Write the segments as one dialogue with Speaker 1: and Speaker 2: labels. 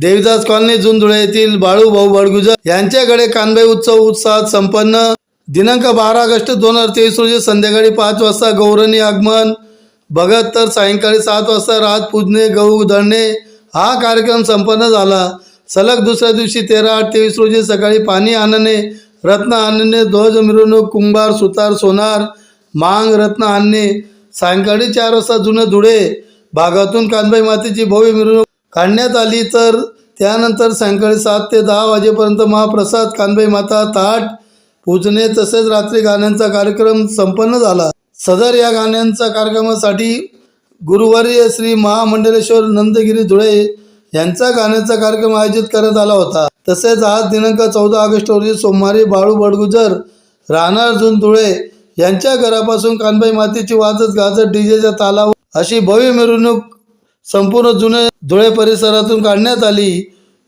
Speaker 1: Devidas colony जुंधुळे येथील बाळू भाऊ बडगुजर यांच्याकडे कानबाई उत्सव उत्साहात संपन्न. दिनांक बारा ऑगस्ट दोन हजार तेवीस रोजी संध्याकाळी पाच वाजता गौरणी आगमन. बघत तर सायंकाळी सात वाजता रात पूजणे गहू दळणे हा कार्यक्रम संपन्न झाला. सलग दुसऱ्या दिवशी तेरा आठ तेवीस रोजी सकाळी पाणी आणणे रत्न आणणे ध्वज मिरवणूक कुंभार सुतार सोनार मांग रत्न आणणे. सायंकाळी चार वाजता जुनं धुळे. भागातून कानबाई मातेची भव्य मिरवणूक काढण्यात आली तर त्यानंतर सायंकाळी सात ते दहा वाजेपर्यंत महाप्रसाद कानबाई माता ताट पूजने तसेच रात्री गाण्यांचा कार्यक्रम संपन्न झाला. सदर या गाण्यांच्या कार्यक्रमासाठी गुरुवारी श्री महामंडलेश्वर नंदगिरी धुळे यांचा गाण्याचा कार्यक्रम आयोजित करण्यात आला होता. तसेच आज दिनांक चौदा ऑगस्ट रोजी सोमवारी बाळू बडगुजर राहणार जुन धुळे यांच्या घरापासून कानबाई मातेची वाजत गाजत डीजेच्या तालावर अशी भव्य मिरवणूक संपूर्ण जुने धुळे परिसरातून काढण्यात आली.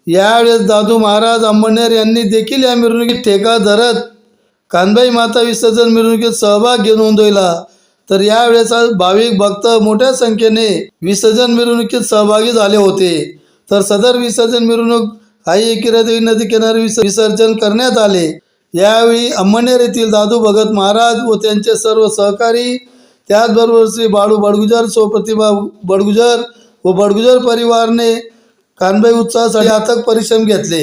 Speaker 1: यावेळेस दादू महाराज अंबनेर यांनी देखील या मिरवणुकीत ठेका धरत कानबाई माता विसर्जन मिरवणुकीत सहभाग घेऊन नोंदवला. तर यावेळेस भाविक भक्त मोठ्या संख्येने विसर्जन मिरवणुकीत सहभागी झाले होते. तर सदर विसर्जन मिरवणूक आई एकिरादेवी नदी किनारी विसर्जन करण्यात आले. यावेळी अंमनेर येथील दादू भगत महाराज व त्यांचे सर्व सहकारी त्याचबरोबर श्री बाळू बडगुजर स्वप्रतिभा बडगुजर व बडगुजर परिवारने कानबाई उत्सवासाठी अथक परिश्रम घेतले.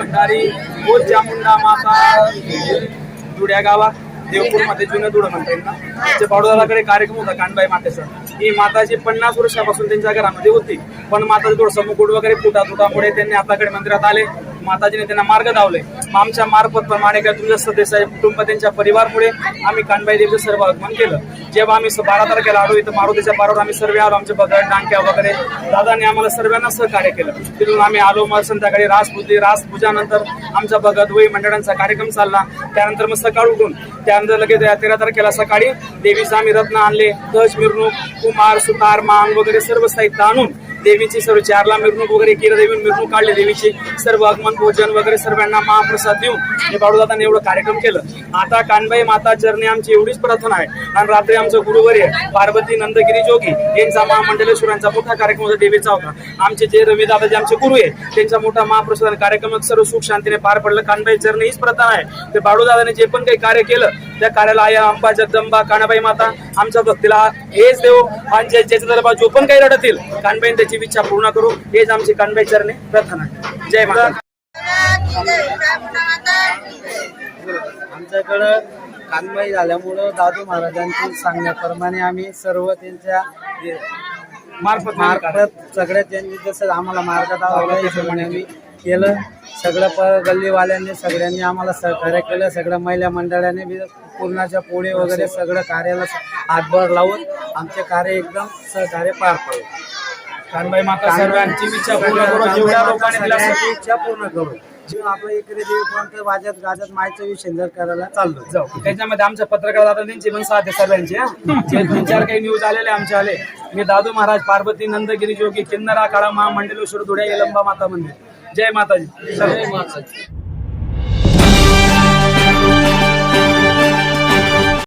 Speaker 2: भंडारी बोध चामुंडा माता जुड्या गावात देवपूरमध्ये जुनं दुडं म्हणता येईल ना? त्यांच्या पाडोदाराकडे कार्यक्रम होता कानबाई मातेचा ही माताची पन्नास वर्षापासून त्यांच्या घरामध्ये होती. पण माताचं थोडं मुकुट वगैरे फुटा तुटामुळे त्यांनी आपल्याकडे मंदिरात आले. माताजीने त्यांना मार्ग धावले आमच्या मार्फत प्रमाणे काय तुमच्या सदस्य कुटुंब त्यांच्या परिवारमुळे आम्ही कानबाई देवीचं सर्व आगमन केलं. जेव्हा आम्ही बारा तारखेला आलो इथं मारुतीच्या पारावर आम्ही सर्व आलो आमच्या बगड डांक्या वगैरे. दादाने आम्हाला सर्वांना सहकार्य केलं. तिथून आम्ही आलो मग संध्याकाळी रास पूजली रास पूजानंतर आमचा भगत वही मंडळांचा कार्यक्रम चालला. त्यानंतर मग सकाळ उठून त्यानंतर लगेच या तेरा तारखेला सकाळी देवीचं आम्ही रत्न आणले. ध्वज मिरणूक कुमार सुतार मांग वगैरे सर्व साहित्य आणून देवीची सर्व चारला मिरवणूक वगैरे केलं देवी मिरवणूक काढली देवीची सर्व आगमन भोजन वगैरे सर्वांना महाप्रसाद देऊन हे बाळूदादाने एवढं कार्यक्रम केलं. आता कानबाई माता चरणी आमची एवढीच प्रार्थना आहे. आणि रात्री आमचं गुरुवर्य पार्वती नंदगिरी जोगी यांचा महामंडलेश्वरांचा मोठा कार्यक्रम होता देवीचा होता. आमचे जे रविदादा जे आमचे गुरु आहे त्यांचा मोठा महाप्रसाद कार्यक्रम सर्व सुख शांतीने पार पडलं. कानबाई चरणी हीच प्रथा आहे. ते बाळूदादाने जे पण काही कार्य केलं त्या कार्याला आया अंबा जगदंबा कानाबाई माता आमच्या भक्तीला हेच देव आणि ज्याच्या दरबार जो पण काही रडतील कानबाईन त्याची इच्छा पूर्ण करू. हेच आमची कानबाई चरणी प्रार्थना. जय माता
Speaker 3: आमच्याकडं कानबाई झाल्यामुळं दादू महाराजांची सांगण्याप्रमाणे आम्ही सर्व त्यांच्या
Speaker 2: मार्फत
Speaker 3: मार्फत सगळ्या त्यांनी जसं आम्हाला मार्ग दाखवला हिशोबाने आम्ही केलं. सगळं प गल्लीवाल्यांनी सगळ्यांनी आम्हाला सहकार्य केलं. सगळ्या महिला मंडळाने बी पूर्णाच्या पोळी वगैरे सगळं कार्याला हातभार लावून आमचे कार्य एकदम सहकार्य पार पडलं.
Speaker 2: कानबाई माता सर्वांची इच्छा पूर्ण करू जेवढ्या लोकांनी दिला
Speaker 3: सगळ्यांची इच्छा पूर्ण करू. आपलं इकडे देवीपर्यंत वाजत गाजत मायचं विषय करायला चाललो
Speaker 2: जाऊ. त्याच्यामध्ये आमच्या पत्रकार दादा त्यांची पण साथ आहे हा. जे तीन चार काही न्यूज आलेले आमचे आले. मी दादू महाराज पार्वती नंदगिरी जोगी किन्नरा काळा महामंडलेश्वर धुळे यलंबा माता मंदिर. जय माताजी जय माताजी